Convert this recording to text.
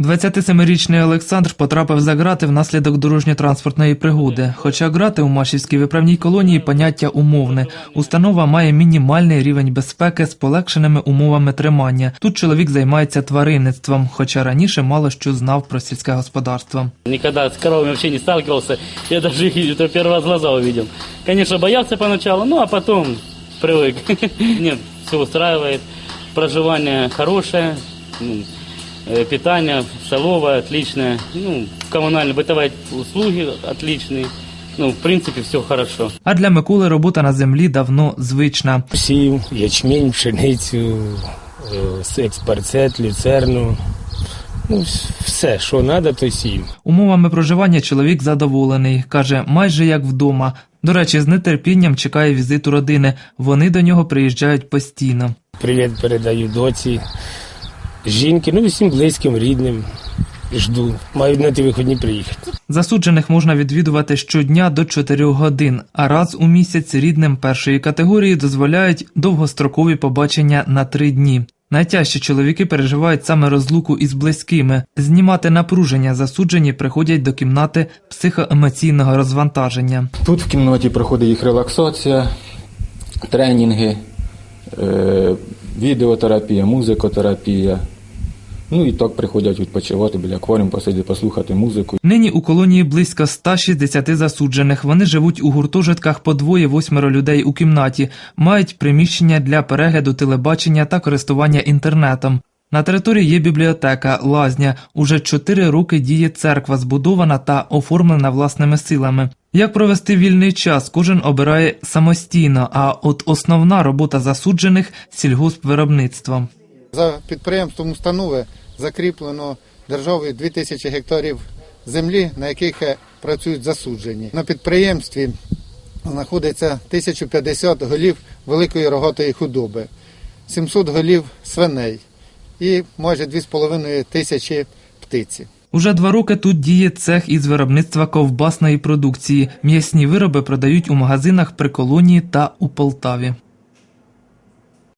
27-річний Олександр потрапив за грати внаслідок дорожньо-транспортної пригоди. Хоча грати у Машівській виправній колонії поняття умовне. Установа має мінімальний рівень безпеки з полегшеними умовами тримання. Тут чоловік займається тваринництвом, хоча раніше мало що знав про сільське господарство. Никогда с коровами вообще не сталкивался. Я даже их это первый раз в глаза увидел. Конечно, боялся поначалу, ну а потом привык. Нет, все устраивает. Проживание хорошее, ну, э, питание столовое отличное, ну, коммунально-бытовые услуги отличные. Ну, в принципе, все хорошо. А для Миколи робота на землі давно звична. Сів, ячмінь, пшеницю, е, експарцет, люцерну. Ну, вс- все, що треба, то сів. Умовами проживання чоловік задоволений. Каже, майже як вдома. До речі, з нетерпінням чекає візиту родини. Вони до нього приїжджають постійно. Привіт передаю доці, жінки, ну всім близьким, рідним. Жду. Маю на ті виходні приїхати. Засуджених можна відвідувати щодня до 4 годин, а раз у місяць рідним першої категорії дозволяють довгострокові побачення на 3 дні. Найтяжче чоловіки переживають саме розлуку із близькими. Знімати напруження засуджені приходять до кімнати психоемоційного розвантаження. Тут в кімнаті проходить їх релаксація, тренінги, е, відеотерапія, музикотерапія. Ну і так приходять відпочивати біля акваріум, посидіти, послухати музику. Нині у колонії близько 160 засуджених. Вони живуть у гуртожитках по двоє восьмеро людей у кімнаті, мають приміщення для перегляду телебачення та користування інтернетом. На території є бібліотека, лазня. Уже чотири роки діє церква, збудована та оформлена власними силами. Як провести вільний час, кожен обирає самостійно, а от основна робота засуджених сільгоспвиробництво. За підприємством установи закріплено державою 2000 гектарів землі, на яких працюють засуджені. На підприємстві знаходиться 1050 голів великої рогатої худоби, 700 голів свиней і майже 2,5 тисячі птиці. Уже два роки тут діє цех із виробництва ковбасної продукції. М'ясні вироби продають у магазинах при колонії та у Полтаві.